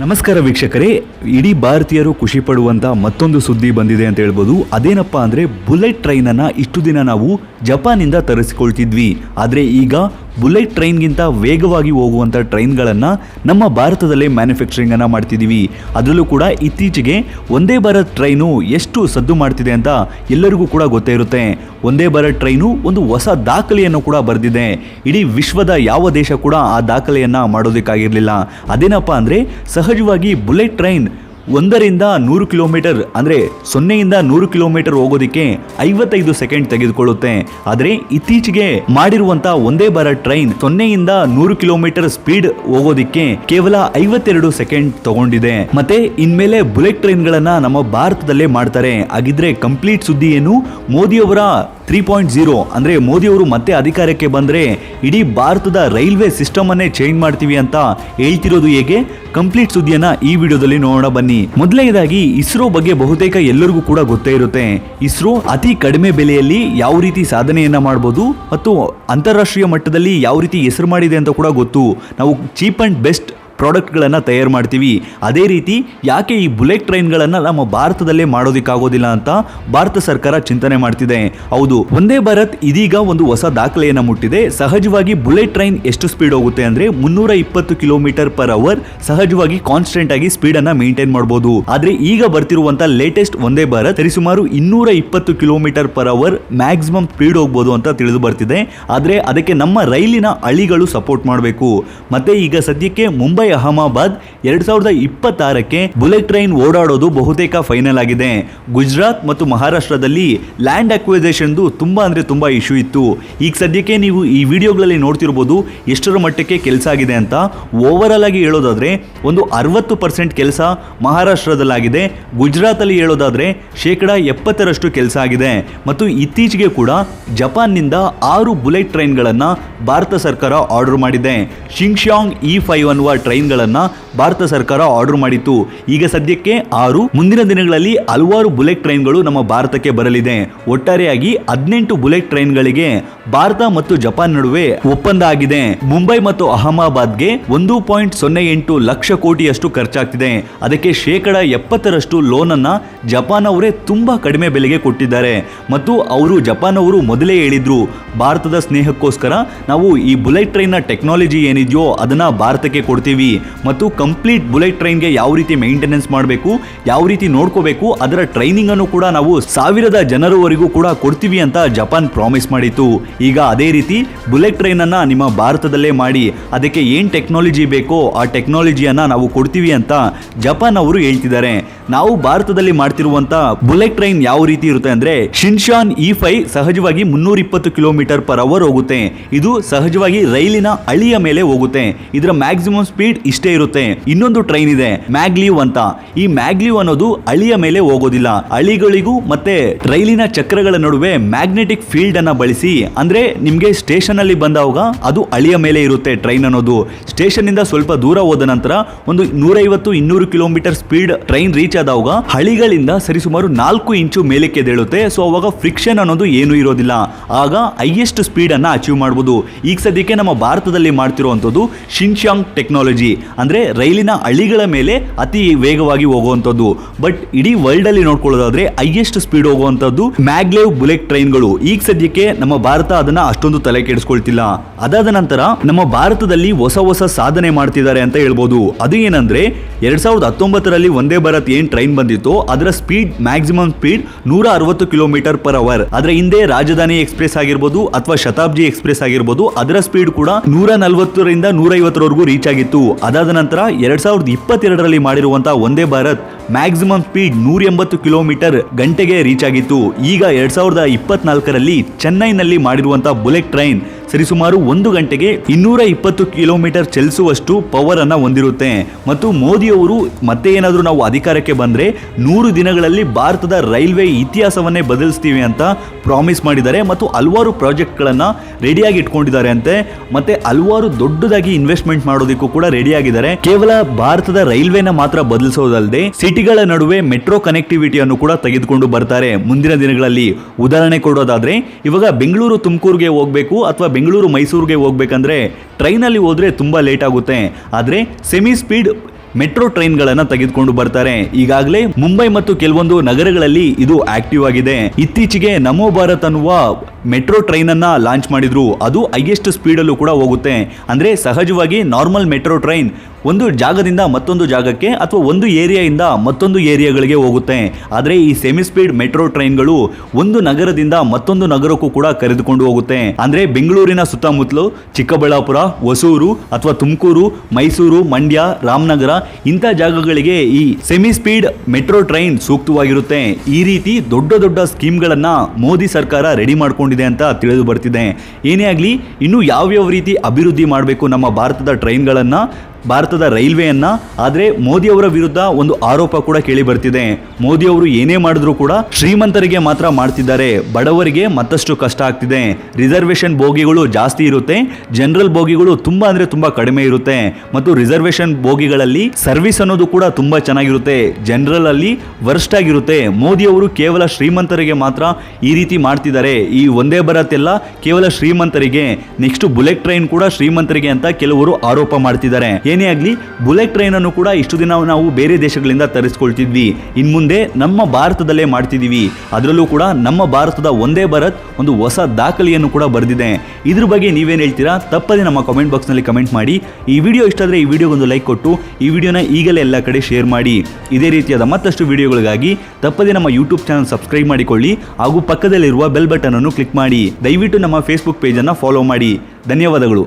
ನಮಸ್ಕಾರ ವೀಕ್ಷಕರೇ. ಇಡೀ ಭಾರತೀಯರು ಖುಷಿ ಪಡುವಂಥ ಮತ್ತೊಂದು ಸುದ್ದಿ ಬಂದಿದೆ ಅಂತ ಹೇಳ್ಬೋದು. ಅದೇನಪ್ಪ ಅಂದರೆ ಬುಲೆಟ್ ಟ್ರೈನನ್ನು ಇಷ್ಟು ದಿನ ನಾವು ಜಪಾನಿಂದ ತರಿಸಿಕೊಳ್ತಿದ್ವಿ. ಆದರೆ ಈಗ ಬುಲೆಟ್ ಟ್ರೈನ್ಗಿಂತ ವೇಗವಾಗಿ ಹೋಗುವಂಥ ಟ್ರೈನ್ಗಳನ್ನು ನಮ್ಮ ಭಾರತದಲ್ಲೇ ಮ್ಯಾನುಫ್ಯಾಕ್ಚರಿಂಗನ್ನು ಮಾಡ್ತಿದ್ದೀವಿ ಅದರಲ್ಲೂ ಕೂಡ ಇತ್ತೀಚೆಗೆ ಒಂದೇ ಭಾರತ್ ಟ್ರೈನು ಎಷ್ಟು ಸದ್ದು ಮಾಡ್ತಿದೆ ಅಂತ ಎಲ್ಲರಿಗೂ ಕೂಡ ಗೊತ್ತೇ ಇರುತ್ತೆ. ಒಂದೇ ಭಾರತ್ ಟ್ರೈನು ಒಂದು ಹೊಸ ದಾಖಲೆಯನ್ನು ಕೂಡ ಬರೆದಿದೆ. ಇಡೀ ವಿಶ್ವದ ಯಾವ ದೇಶ ಕೂಡ ಆ ದಾಖಲೆಯನ್ನು ಮಾಡೋದಕ್ಕಾಗಿರಲಿಲ್ಲ. ಅದೇನಪ್ಪ ಅಂದರೆ ಸಹಜವಾಗಿ ಬುಲೆಟ್ ಟ್ರೈನ್ ಒಂದರಿಂದ ನೂರು ಕಿಲೋಮೀಟರ್ ಅಂದರೆ ಸೊನ್ನೆಯಿಂದ ನೂರು ಕಿಲೋಮೀಟರ್ ಹೋಗೋದಕ್ಕೆ ಐವತ್ತೈದು ಸೆಕೆಂಡ್ ತೆಗೆದುಕೊಳ್ಳುತ್ತೆ. ಆದರೆ ಇತ್ತೀಚೆಗೆ ಮಾಡಿರುವಂತ ಒಂದೇ ಬಾರ ಟ್ರೈನ್ ಸೊನ್ನೆಯಿಂದ ನೂರು ಕಿಲೋಮೀಟರ್ ಸ್ಪೀಡ್ ಹೋಗೋದಿಕ್ಕೆ ಕೇವಲ ಐವತ್ತೆರಡು ಸೆಕೆಂಡ್ ತಗೊಂಡಿದೆ. ಮತ್ತೆ ಇನ್ಮೇಲೆ ಬುಲೆಟ್ ಟ್ರೈನ್ಗಳನ್ನ ನಮ್ಮ ಭಾರತದಲ್ಲೇ ಮಾಡ್ತಾರೆ. ಹಾಗಿದ್ರೆ ಕಂಪ್ಲೀಟ್ ಸುದ್ದಿ ಏನು ಮೋದಿಯವರ ತ್ರೀ ಪಾಯಿಂಟ್ ಜೀರೋ ಅಂದರೆ ಮೋದಿಯವರು ಮತ್ತೆ ಅಧಿಕಾರಕ್ಕೆ ಬಂದರೆ ಇಡೀ ಭಾರತದ ರೈಲ್ವೆ ಸಿಸ್ಟಮನ್ನೇ ಚೇಂಜ್ ಮಾಡ್ತೀವಿ ಅಂತ ಹೇಳ್ತಿರೋದು ಹೇಗೆ? ಕಂಪ್ಲೀಟ್ ಸುದ್ದಿಯನ್ನ ಈ ವಿಡಿಯೋದಲ್ಲಿ ನೋಡೋಣ ಬನ್ನಿ. ಮೊದಲನೇದಾಗಿ, ಇಸ್ರೋ ಬಗ್ಗೆ ಬಹುತೇಕ ಎಲ್ಲರಿಗೂ ಕೂಡ ಗೊತ್ತೇ ಇರುತ್ತೆ. ಇಸ್ರೋ ಅತಿ ಕಡಿಮೆ ಬೆಲೆಯಲ್ಲಿ ಯಾವ ರೀತಿ ಸಾಧನೆಯನ್ನು ಮಾಡ್ಬೋದು ಮತ್ತು ಅಂತಾರಾಷ್ಟ್ರೀಯ ಮಟ್ಟದಲ್ಲಿ ಯಾವ ರೀತಿ ಹೆಸರು ಮಾಡಿದೆ ಅಂತ ಕೂಡ ಗೊತ್ತು. ನಾವು ಚೀಪ್ ಆ್ಯಂಡ್ ಬೆಸ್ಟ್ ಪ್ರಾಡಕ್ಟ್ಗಳನ್ನು ತಯಾರು ಮಾಡ್ತೀವಿ. ಅದೇ ರೀತಿ ಯಾಕೆ ಈ ಬುಲೆಟ್ ಟ್ರೈನ್ಗಳನ್ನು ನಮ್ಮ ಭಾರತದಲ್ಲೇ ಮಾಡೋದಕ್ಕಾಗೋದಿಲ್ಲ ಅಂತ ಭಾರತ ಸರ್ಕಾರ ಚಿಂತನೆ ಮಾಡ್ತಿದೆ. ಹೌದು ಒಂದೇ ಭಾರತ್ ಇದೀಗ ಒಂದು ಹೊಸ ದಾಖಲೆಯನ್ನು ಮುಟ್ಟಿದೆ. ಸಹಜವಾಗಿ ಬುಲೆಟ್ ಟ್ರೈನ್ ಎಷ್ಟು ಸ್ಪೀಡ್ ಹೋಗುತ್ತೆ ಅಂದ್ರೆ ಮುನ್ನೂರ ಇಪ್ಪತ್ತು ಕಿಲೋಮೀಟರ್ ಪರ್ ಅವರ್ ಸಹಜವಾಗಿ ಕಾನ್ಸ್ಟೆಂಟ್ ಆಗಿ ಸ್ಪೀಡ್ ಅನ್ನ ಮೇಂಟೈನ್ ಮಾಡಬಹುದು ಆದ್ರೆ ಈಗ ಬರ್ತಿರುವಂತ ಲೇಟೆಸ್ಟ್ ಒಂದೇ ಭಾರತ್ ಸರಿಸುಮಾರು ಇನ್ನೂರ ಇಪ್ಪತ್ತು kilometre per hour maximum speed ಹೋಗ್ಬೋದು ಅಂತ ತಿಳಿದು ಬರ್ತಿದೆ. ಆದ್ರೆ ಅದಕ್ಕೆ ನಮ್ಮ ರೈಲಿನ ಹಳಿಗಳು ಸಪೋರ್ಟ್ ಮಾಡಬೇಕು. ಮತ್ತೆ ಈಗ ಸದ್ಯಕ್ಕೆ ಮುಂಬೈ ಅಹಮದಾಬಾದ್ ಎರಡ್ ಸಾವಿರದ ಇಪ್ಪತ್ತಾರಕ್ಕೆ ಬುಲೆಟ್ ಟ್ರೈನ್ ಓಡಾಡೋದು ಬಹುತೇಕ ಫೈನಲ್ ಆಗಿದೆ. ಗುಜರಾತ್ ಮತ್ತು ಮಹಾರಾಷ್ಟ್ರದಲ್ಲಿ ಲ್ಯಾಂಡ್ ಅಕ್ವಿಸೇಷನ್ದು ತುಂಬಾ ಅಂದ್ರೆ ತುಂಬಾ ಇಶ್ಯೂ ಇತ್ತು. ಈಗ ಸದ್ಯಕ್ಕೆ ನೀವು ಈ ವಿಡಿಯೋಗಳಲ್ಲಿ ನೋಡ್ತಿರ್ಬೋದು ಎಷ್ಟರ ಮಟ್ಟಕ್ಕೆ ಕೆಲಸ ಆಗಿದೆ ಅಂತ. ಓವರ್ ಆಲ್ ಆಗಿ ಹೇಳೋದಾದ್ರೆ ಒಂದು ಅರವತ್ತು ಪರ್ಸೆಂಟ್ ಕೆಲಸ ಮಹಾರಾಷ್ಟ್ರದಲ್ಲಾಗಿದೆ. ಗುಜರಾತಲ್ಲಿ ಹೇಳೋದಾದ್ರೆ ಶೇಕಡ ಎಪ್ಪತ್ತರಷ್ಟು ಕೆಲಸ ಆಗಿದೆ. ಮತ್ತು ಇತ್ತೀಚೆಗೆ ಕೂಡ ಜಪಾನ್ನಿಂದ ಆರು ಬುಲೆಟ್ ಟ್ರೈನ್ಗಳನ್ನು ಭಾರತ ಸರ್ಕಾರ ಆರ್ಡರ್ ಮಾಡಿದೆ. ಶಿಂಗ್ಶಾಂಗ್ ಇ ಫೈವ್ ಅನ್ನುವ ಟ್ರೈನ್ಗಳನ್ನು ಭಾರತ ಸರ್ಕಾರ ಆರ್ಡರ್ ಮಾಡಿತ್ತು. ಈಗ ಸದ್ಯಕ್ಕೆ ಆರು, ಮುಂದಿನ ದಿನಗಳಲ್ಲಿ ಹಲವಾರು ಬುಲೆಟ್ ಟ್ರೈನ್ಗಳು ನಮ್ಮ ಭಾರತಕ್ಕೆ ಬರಲಿದೆ. ಒಟ್ಟಾರೆಯಾಗಿ ಹದಿನೆಂಟು ಬುಲೆಟ್ ಟ್ರೈನ್ಗಳಿಗೆ ಭಾರತ ಮತ್ತು ಜಪಾನ್ ನಡುವೆ ಒಪ್ಪಂದ ಆಗಿದೆ. ಮುಂಬೈ ಮತ್ತು ಅಹಮದಾಬಾದ್ಗೆ ಒಂದು ಪಾಯಿಂಟ್ ಸೊನ್ನೆ ಎಂಟು ಲಕ್ಷ ಕೋಟಿಯಷ್ಟು ಖರ್ಚಾಗ್ತಿದೆ. ಅದಕ್ಕೆ ಶೇಕಡ ಎಪ್ಪತ್ತರಷ್ಟು ಲೋನ್ ಅನ್ನ ಜಪಾನ್ ಅವರೇ ತುಂಬಾ ಕಡಿಮೆ ಬೆಲೆಗೆ ಕೊಟ್ಟಿದ್ದಾರೆ. ಮತ್ತು ಅವರು ಜಪಾನ್ ಅವರು ಮೊದಲೇ ಹೇಳಿದ್ರು, ಭಾರತದ ಸ್ನೇಹಕ್ಕೋಸ್ಕರ ನಾವು ಈ ಬುಲೆಟ್ ಟ್ರೈನ್ನ ಟೆಕ್ನಾಲಜಿ ಏನಿದೆಯೋ ಅದನ್ನ ಭಾರತಕ್ಕೆ ಕೊಡ್ತೀವಿ. ಮತ್ತು ಕಂಪ್ಲೀಟ್ ಬುಲೆಟ್ ಟ್ರೈನ್ಗೆ ಯಾವ ರೀತಿ ಮೇಂಟೆನೆನ್ಸ್ ಮಾಡಬೇಕು, ಯಾವ ರೀತಿ ನೋಡ್ಕೋಬೇಕು, ಅದರ ಟ್ರೈನಿಂಗ್ ಅನ್ನು ಕೂಡ ನಾವು ಸಾವಿರದ ಜನರವರೆಗೂ ಕೂಡ ಕೊಡ್ತೀವಿ ಅಂತ ಜಪಾನ್ ಪ್ರಾಮಿಸ್ ಮಾಡಿತ್ತು. ಈಗ ಅದೇ ರೀತಿ ಬುಲೆಟ್ ಟ್ರೈನ್ ಅನ್ನ ನಿಮ್ಮ ಭಾರತದಲ್ಲೇ ಮಾಡಿ, ಅದಕ್ಕೆ ಏನ್ ಟೆಕ್ನಾಲಜಿ ಬೇಕೋ ಆ ಟೆಕ್ನಾಲಜಿಯನ್ನ ನಾವು ಕೊಡ್ತೀವಿ ಅಂತ ಜಪಾನ್ ಅವರು ಹೇಳ್ತಿದ್ದಾರೆ. ನಾವು ಭಾರತದಲ್ಲಿ ಮಾಡ್ತಿರುವಂತ ಬುಲೆಟ್ ಟ್ರೈನ್ ಯಾವ ರೀತಿ ಇರುತ್ತೆ ಅಂದ್ರೆ ಶಿನ್ಶಾನ್ ಇ ಫೈ ಸಹಜವಾಗಿ ಮುನ್ನೂರ ಇಪ್ಪತ್ತು ಕಿಲೋಮೀಟರ್ ಪರ್ ಅವರ್ ಹೋಗುತ್ತೆ. ಇದು ಸಹಜವಾಗಿ ರೈಲಿನ ಅಳಿಯ ಮೇಲೆ ಹೋಗುತ್ತೆ. ಇದರ ಮ್ಯಾಕ್ಸಿಮಮ್ ಸ್ಪೀಡ್ ಇಷ್ಟೇ ಇರುತ್ತೆ. ಇನ್ನೊಂದು ಟ್ರೈನ್ ಇದೆ ಮ್ಯಾಗ್ಲಿವ್ ಅಂತ. ಈ ಮ್ಯಾಗ್ಲಿವ್ ಅನ್ನೋದು ಅಳಿಯ ಮೇಲೆ ಹೋಗೋದಿಲ್ಲ. ಅಳಿಗಳಿಗೂ ಮತ್ತೆ ರೈಲಿನ ಚಕ್ರಗಳ ನಡುವೆ ಮ್ಯಾಗ್ನೆಟಿಕ್ ಫೀಲ್ಡ್ ಅನ್ನ ಬಳಸಿ, ಅಂದ್ರೆ ನಿಮ್ಗೆ ಸ್ಟೇಷನ್ ಅಲ್ಲಿ ಬಂದಾಗ ಅದು ಅಳಿಯ ಮೇಲೆ ಇರುತ್ತೆ ಟ್ರೈನ್ ಅನ್ನೋದು. ಸ್ಟೇಷನ್ ಇಂದ ಸ್ವಲ್ಪ ದೂರ ಹೋದ ನಂತರ ಒಂದು ನೂರೈವತ್ತು ಇನ್ನೂರು ಕಿಲೋಮೀಟರ್ ಸ್ಪೀಡ್ ಟ್ರೈನ್ ರೀಚ್ ಆದಾಗ ಹಳಿಗಳಿಂದ ಸರಿಸುಮಾರು ನಾಲ್ಕು ಇಂಚು ಮೇಲಕ್ಕೆ ದೇಳುತ್ತೆ ಸೊ ಅವಾಗ ಫ್ರಿಕ್ಷನ್ ಅನ್ನೋದು ಏನು ಇರೋದಿಲ್ಲ. ಆಗ ಹೈಯೆಸ್ಟ್ ಸ್ಪೀಡ್ ಅನ್ನ ಅಚೀವ್ ಮಾಡಬಹುದು ಈಗ ಸದ್ಯಕ್ಕೆ ನಮ್ಮ ಭಾರತದಲ್ಲಿ ಮಾಡ್ತಿರುವಂತದ್ದು ಶಿನ್ಶಾಂಗ್ ಟೆಕ್ನಾಲಜಿ ಅಂದ್ರೆ ರೈಲಿನ ಹಳಿಗಳ ಮೇಲೆ ಅತಿ ವೇಗವಾಗಿ ಹೋಗುವಂಥದ್ದು. ಬಟ್ ಇಡೀ ವರ್ಲ್ಡ್ ಅಲ್ಲಿ ನೋಡ್ಕೊಳ್ಳೋದಾದ್ರೆ ಹೈಯೆಸ್ಟ್ ಸ್ಪೀಡ್ ಹೋಗುವಂಥದ್ದು ಮ್ಯಾಗ್ಲೇವ್ ಬುಲೆಟ್ ಟ್ರೈನ್ಗಳು. ಈಗ ಸದ್ಯಕ್ಕೆ ನಮ್ಮ ಭಾರತ ಅದನ್ನ ಅಷ್ಟೊಂದು ತಲೆ ಕೆಡಿಸ್ಕೊಳ್ತಿಲ್ಲ. ಅದಾದ ನಂತರ ನಮ್ಮ ಭಾರತದಲ್ಲಿ ಹೊಸ ಹೊಸ ಸಾಧನೆ ಮಾಡ್ತಿದ್ದಾರೆ ಅಂತ ಹೇಳ್ಬೋದು. ಅದು ಏನಂದ್ರೆ ಎರಡ್ ಸಾವಿರದ ಹತ್ತೊಂಬತ್ತರಲ್ಲಿ ಒಂದೇ ಭಾರತ್ ಏನ್ ಟ್ರೈನ್ ಬಂದಿತ್ತು ಅದರ ಸ್ಪೀಡ್ ಮ್ಯಾಕ್ಸಿಮಮ್ ಸ್ಪೀಡ್ ನೂರ ಅರವತ್ತು ಕಿಲೋಮೀಟರ್ ಪರ್ ಅವರ್ ಅದರ ಹಿಂದೆ ರಾಜಧಾನಿ ಎಕ್ಸ್ಪ್ರೆಸ್ ಆಗಿರ್ಬೋದು ಅಥವಾ ಶತಾಬ್ದಿ ಎಕ್ಸ್ಪ್ರೆಸ್ ಆಗಿರ್ಬೋದು ಅದರ ಸ್ಪೀಡ್ ಕೂಡ ನೂರ ನಲವತ್ತರಿಂದ ನೂರೈವತ್ತರವರೆಗೂ ರೀಚ್ ಆಗಿತ್ತು. ಅದಾದ ನಂತರ ಎರಡ್ ಸಾವಿರದ ಇಪ್ಪತ್ತೆರಡರಲ್ಲಿ ಮಾಡಿರುವಂತಹ ಒಂದೇ ಭಾರತ್ ಮ್ಯಾಕ್ಸಿಮಮ್ ಸ್ಪೀಡ್ ನೂರ ಎಂಬತ್ತು ಕಿಲೋಮೀಟರ್ ಗಂಟೆಗೆ ರೀಚ್ ಆಗಿತ್ತು. ಈಗ ಎರಡ್ ಸಾವಿರದ ಇಪ್ಪತ್ನಾಲ್ಕರಲ್ಲಿ ಚೆನ್ನೈನಲ್ಲಿ ಮಾಡಿರುವಂತಹ ಬುಲೆಟ್ ಟ್ರೈನ್ ಸರಿಸುಮಾರು ಒಂದು ಗಂಟೆಗೆ ಇನ್ನೂರ ಇಪ್ಪತ್ತು ಕಿಲೋಮೀಟರ್ ಚಲಿಸುವಷ್ಟು ಪವರ್ ಅನ್ನ ಹೊಂದಿರುತ್ತೆ. ಮತ್ತು ಮೋದಿಯವರು ಮತ್ತೆ ಏನಾದರೂ ನಾವು ಅಧಿಕಾರಕ್ಕೆ ಬಂದ್ರೆ ನೂರು ದಿನಗಳಲ್ಲಿ ಭಾರತದ ರೈಲ್ವೆ ಇತಿಹಾಸವನ್ನೇ ಬದಲಿಸ್ತೀವಿ ಅಂತ ಪ್ರಾಮಿಸ್ ಮಾಡಿದ್ದಾರೆ ಮತ್ತು ಹಲವಾರು ಪ್ರಾಜೆಕ್ಟ್ಗಳನ್ನ ರೆಡಿಯಾಗಿ ಇಟ್ಕೊಂಡಿದ್ದಾರೆ ಅಂತೆ. ಮತ್ತೆ ಹಲವಾರು ದೊಡ್ಡದಾಗಿ ಇನ್ವೆಸ್ಟ್ಮೆಂಟ್ ಮಾಡೋದಕ್ಕೂ ಕೂಡ ರೆಡಿಯಾಗಿದ್ದಾರೆ ಕೇವಲ ಭಾರತದ ರೈಲ್ವೆನ ಮಾತ್ರ ಬದಲಿಸೋದಲ್ಲದೆ ಸಿಟಿಗಳ ನಡುವೆ ಮೆಟ್ರೋ ಕನೆಕ್ಟಿವಿಟಿಯನ್ನು ಕೂಡ ತೆಗೆದುಕೊಂಡು ಬರ್ತಾರೆ ಮುಂದಿನ ದಿನಗಳಲ್ಲಿ. ಉದಾಹರಣೆ ಕೊಡೋದಾದ್ರೆ, ಇವಾಗ ಬೆಂಗಳೂರು ತುಮಕೂರಿಗೆ ಹೋಗಬೇಕು ಅಥವಾ ಬೆಂಗಳೂರು ಮೈಸೂರಿಗೆ ಹೋಗ್ಬೇಕಂದ್ರೆ ಟ್ರೈನಲ್ಲಿ ಹೋದರೆ ತುಂಬ ಲೇಟ್ ಆಗುತ್ತೆ. ಆದರೆ ಸೆಮಿ ಸ್ಪೀಡ್ ಮೆಟ್ರೋ ಟ್ರೈನ್ಗಳನ್ನು ತೆಗೆದುಕೊಂಡು ಬರ್ತಾರೆ. ಈಗಾಗಲೇ ಮುಂಬೈ ಮತ್ತು ಕೆಲವೊಂದು ನಗರಗಳಲ್ಲಿ ಇದು ಆಕ್ಟಿವ್ ಆಗಿದೆ. ಇತ್ತೀಚೆಗೆ ನಮೋ ಭಾರತ್ ಅನ್ನುವ ಮೆಟ್ರೋ ಟ್ರೈನ್ ಅನ್ನ ಲಾಂಚ್ ಮಾಡಿದ್ರು. ಅದು ಹೈಯೆಸ್ಟ್ ಸ್ಪೀಡ್ ಅಲ್ಲೂ ಕೂಡ ಹೋಗುತ್ತೆ. ಅಂದ್ರೆ ಸಹಜವಾಗಿ ನಾರ್ಮಲ್ ಮೆಟ್ರೋ ಟ್ರೈನ್ ಒಂದು ಜಾಗದಿಂದ ಮತ್ತೊಂದು ಜಾಗಕ್ಕೆ ಅಥವಾ ಒಂದು ಏರಿಯಾಯಿಂದ ಮತ್ತೊಂದು ಏರಿಯಾಗಳಿಗೆ ಹೋಗುತ್ತೆ. ಆದರೆ ಈ ಸೆಮಿ ಸ್ಪೀಡ್ ಮೆಟ್ರೋ ಟ್ರೈನ್ಗಳು ಒಂದು ನಗರದಿಂದ ಮತ್ತೊಂದು ನಗರಕ್ಕೂ ಕೂಡ ಕರೆದುಕೊಂಡು ಹೋಗುತ್ತೆ. ಅಂದ್ರೆ ಬೆಂಗಳೂರಿನ ಸುತ್ತಮುತ್ತಲು ಚಿಕ್ಕಬಳ್ಳಾಪುರ, ಹೊಸೂರು ಅಥವಾ ತುಮಕೂರು, ಮೈಸೂರು, ಮಂಡ್ಯ, ರಾಮನಗರ ಇಂಥ ಜಾಗಗಳಿಗೆ ಈ ಸೆಮಿ ಸ್ಪೀಡ್ ಮೆಟ್ರೋ ಟ್ರೈನ್ ಸೂಕ್ತವಾಗಿರುತ್ತೆ. ಈ ರೀತಿ ದೊಡ್ಡ ದೊಡ್ಡ ಸ್ಕೀಮ್ಗಳನ್ನು ಮೋದಿ ಸರ್ಕಾರ ರೆಡಿ ಮಾಡ್ಕೊಂಡಿದೆ. ಅಂತ ತಿಳಿದು ಬರ್ತಿದೆ. ಏನೇ ಆಗಲಿ ಇನ್ನು ಯಾವ್ಯಾವ ರೀತಿ ಅಭಿವೃದ್ಧಿ ಮಾಡಬೇಕು ನಮ್ಮ ಭಾರತದ ಟ್ರೈನ್ಗಳನ್ನು ಭಾರತದ ರೈಲ್ವೆಯನ್ನ, ಆದರೆ ಮೋದಿ ಅವರ ವಿರುದ್ಧ ಒಂದು ಆರೋಪ ಕೂಡ ಕೇಳಿ ಬರ್ತಿದೆ. ಮೋದಿ ಅವರು ಏನೇ ಮಾಡಿದ್ರು ಕೂಡ ಶ್ರೀಮಂತರಿಗೆ ಮಾತ್ರ ಮಾಡ್ತಿದ್ದಾರೆ. ಬಡವರಿಗೆ ಮತ್ತಷ್ಟು ಕಷ್ಟ ಆಗ್ತಿದೆ. ರಿಸರ್ವೇಶನ್ ಬೋಗಿಗಳು ಜಾಸ್ತಿ ಇರುತ್ತೆ. ಜನರಲ್ ಬೋಗಿಗಳು ತುಂಬಾ ಅಂದ್ರೆ ತುಂಬಾ ಕಡಿಮೆ ಇರುತ್ತೆ. ಮತ್ತು ರಿಸರ್ವೇಶನ್ ಬೋಗಿಗಳಲ್ಲಿ ಸರ್ವಿಸ್ ಅನ್ನೋದು ಕೂಡ ತುಂಬಾ ಚೆನ್ನಾಗಿರುತ್ತೆ. ಜನರಲ್ ಅಲ್ಲಿ ವರ್ಸ್ಟ್ ಆಗಿರುತ್ತೆ ಮೋದಿ ಅವರು ಕೇವಲ ಶ್ರೀಮಂತರಿಗೆ ಮಾತ್ರ ಈ ರೀತಿ ಮಾಡ್ತಿದ್ದಾರೆ. ಈ ಒಂದೇ ಬರತ್ತೆಲ್ಲ ಕೇವಲ ಶ್ರೀಮಂತರಿಗೆ, ನೆಕ್ಸ್ಟ್ ಬುಲೆಟ್ ಟ್ರೈನ್ ಕೂಡ ಶ್ರೀಮಂತರಿಗೆ ಅಂತ ಕೆಲವರು ಆರೋಪ ಮಾಡ್ತಿದ್ದಾರೆ. ಏನೇ ಆಗಲಿ ಬುಲೆಟ್ ಟ್ರೈನನ್ನು ಕೂಡ ಇಷ್ಟು ದಿನ ನಾವು ಬೇರೆ ದೇಶಗಳಿಂದ ತರಿಸ್ಕೊಳ್ತಿದ್ವಿ. ಇನ್ನು ಮುಂದೆ ನಮ್ಮ ಭಾರತದಲ್ಲೇ ಮಾಡ್ತಿದ್ದೀವಿ ಅದರಲ್ಲೂ ಕೂಡ ನಮ್ಮ ಭಾರತದ ಒಂದೇ ಭಾರತ್, ಒಂದು ಹೊಸ ದಾಖಲೆಯನ್ನು ಕೂಡ ಬರೆದಿದೆ. ಇದ್ರ ಬಗ್ಗೆ ನೀವೇನು ಹೇಳ್ತೀರಾ? ತಪ್ಪದೆ ನಮ್ಮ ಕಾಮೆಂಟ್ ಬಾಕ್ಸ್ನಲ್ಲಿ ಕಮೆಂಟ್ ಮಾಡಿ. ಈ ವಿಡಿಯೋ ಇಷ್ಟ ಆದರೆ ಈ ವಿಡಿಯೋಗೊಂದು ಲೈಕ್ ಕೊಟ್ಟು, ಈ ವಿಡಿಯೋನ ಈಗಲೇ ಎಲ್ಲ ಕಡೆ ಶೇರ್ ಮಾಡಿ. ಇದೇ ರೀತಿಯಾದ ಮತ್ತಷ್ಟು ವಿಡಿಯೋಗಳಿಗಾಗಿ ತಪ್ಪದೆ ನಮ್ಮ ಯೂಟ್ಯೂಬ್ ಚಾನಲ್ ಸಬ್ಸ್ಕ್ರೈಬ್ ಮಾಡಿಕೊಳ್ಳಿ. ಹಾಗೂ ಪಕ್ಕದಲ್ಲಿರುವ ಬೆಲ್ ಬಟನ್ ಅನ್ನು ಕ್ಲಿಕ್ ಮಾಡಿ. ದಯವಿಟ್ಟು ನಮ್ಮ ಫೇಸ್ಬುಕ್ ಪೇಜನ್ನು ಫಾಲೋ ಮಾಡಿ. ಧನ್ಯವಾದಗಳು.